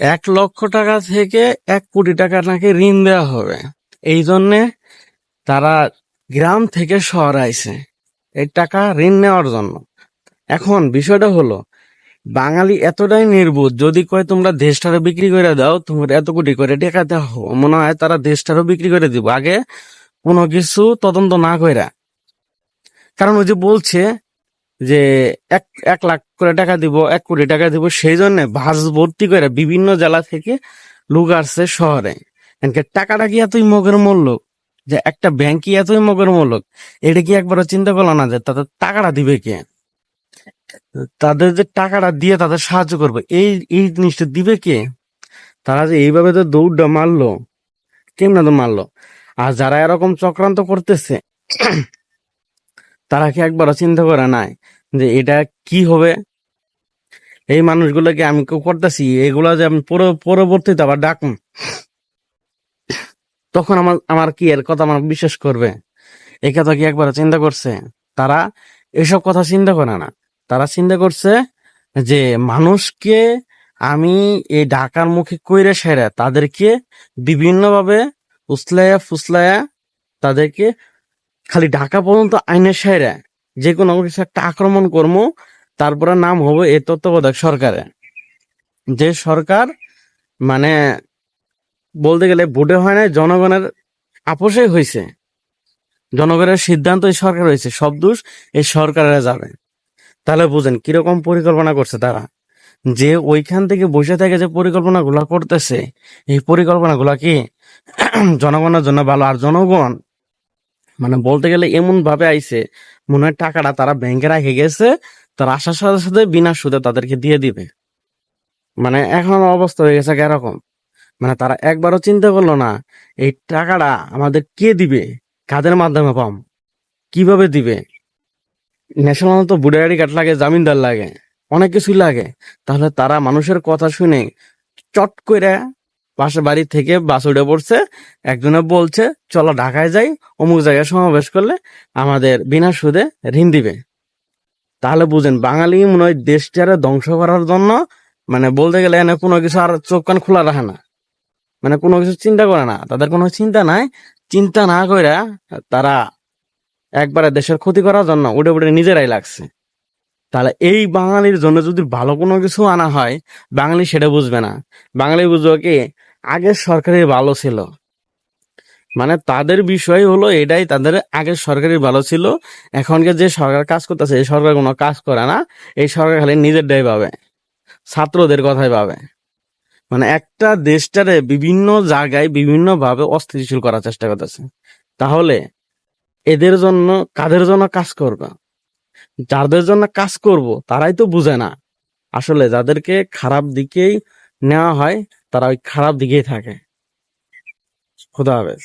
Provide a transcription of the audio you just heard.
এক লক্ষ টাকা থেকে এক কোটি টাকা নাকি ঋণ দেওয়া হবে। এই জন্যে তারা গ্রাম থেকে শহর আইছে। এই টাকা ঋণ নেওয়ার জন্য। এখন বিষয়টা হলো, বাঙালি এতটাই নির্বোধ, যদি কয় তোমরা দেশটারও বিক্রি করে দাও, তোমরা এত কোটি করে টাকা দাও মনে হয় তারা দেশটারও বিক্রি করে দিব। আগে কোনো কিছু তদন্ত না কইরা। কারণ ওই যে বলছে যে এক এক লাখ করে টাকা দিব, এক কোটি টাকা দিব, সেই জন্য বাস ভর্তি করে বিভিন্ন জেলা থেকে লোক আসছে শহরে। টাকাটা কি এতই মগের মূল্য? যে একটা ব্যাংক কি এতই মগের মূল্য? এটা কি একবার চিন্তা করল না যে তাদের টাকাটা দিবে কে? তাদের যে টাকাটা দিয়ে তাদের সাহায্য করবে, এই এই জিনিসটা দিবে কে? তারা যে এইভাবে তো দৌড়টা মারলো, কেমনে তো মারলো? আর যারা এরকম চক্রান্ত করতেছে তারা কি একবারও চিন্তা করে নাই যে এটা কি হবে? এই মানুষগুলোকে আমি করতেছি, এগুলা যে আমি পরবর্তীতে আবার ডাকুন তখন আমার আমার কি এর কথা আমার বিশ্বাস করবে? এই কথা কি একবার চিন্তা করছে? তারা এসব কথা চিন্তা করে না। তারা চিন্তা করছে যে মানুষকে আমি এই ঢাকার মুখে কইরে সেরে তাদেরকে বিভিন্নভাবে উসলায়া ফুসলায়া তাদেরকে খালি ঢাকা পর্যন্ত আইনের সেরে যে কোনো কিছু একটা আক্রমণ করব তারপরে নাম হবে এই তত্ত্বাবধায়ক সরকারে। যে সরকার মানে বলতে গেলে ভোটে হয় না জনগণের আপোষে হয়েছে জনগণের সিদ্ধান্ত এই সরকার হয়েছে, সব দোষ এই সরকারের যাবে। তাহলে বুঝেন কীরকম পরিকল্পনা করছে তারা। যে ওইখান থেকে বসে থেকে যে পরিকল্পনা গুলা করতেছে, এই পরিকল্পনা গুলা কি জনগণের জন্য ভালো? আর জনগণ মানে বলতে গেলে এমন ভাবে আইছে, মনে হয় টাকাটা তারা ব্যাংকে রেখে গেছে, তার আসার সাথে সাথে বিনা সুদে তাদেরকে দিয়ে দিবে। মানে এখন অবস্থা হয়ে গেছে এরকম। মানে তারা একবারও চিন্তা করল না, এই টাকাটা আমাদের কে দিবে? কাদের মাধ্যমে পাম? কীভাবে দিবে? ন্যাশনাল তো বুড়ে আইডি কার্ড লাগে, জামিনদার লাগে, অনেক কিছুই লাগে। তাহলে তারা মানুষের কথা শুনে চট করে পাশে বাড়ি থেকে বাস উঠে পড়ছে। একজনে বলছে, চলো ঢাকায় যাই, অমুক জায়গায় সমাবেশ করলে আমাদের বিনা সুদে ঋণ দিবে। তাহলে বুঝেন, বাঙালি মনে হয় দেশটারে ধ্বংস করার জন্য মানে বলতে গেলে এনে কোনো কিছু আর চোখ কান খোলা রাখে না। মানে কোনো কিছু চিন্তা করে না। তাদের কোনো চিন্তা নাই। চিন্তা না কইরা তারা একবারে দেশের ক্ষতি করার জন্য উঠে উঠে নিজেরাই লাগছে। তাহলে এই বাঙালির জন্য যদি ভালো কোনো কিছু আনা হয়, বাঙালি সেটা বুঝবে না। বাঙালি বুঝবে কি আগের সরকারের ভালো ছিল। মানে তাদের বিষয় হলো এটাই, তাদের আগের সরকারের ভালো ছিল। এখনকার যে সরকার কাজ করতেছে, এই সরকার কোনো কাজ করে না। এই সরকার খালি নিজের দায় পাবে ছাত্রদের কথাই পাবে মানে একটা দেশটারে বিভিন্ন জায়গায় বিভিন্নভাবে অস্থিতিশীল করার চেষ্টা করতেছে। তাহলে এদের জন্য, কাদের জন্য কাজ করবে? যাদের জন্য কাজ করব, তারাই তো বুঝে না। আসলে যাদেরকে খারাপ দিকেই নেওয়া হয় তারা ওই খারাপ দিকেই থাকে। খুদা হাফেজ।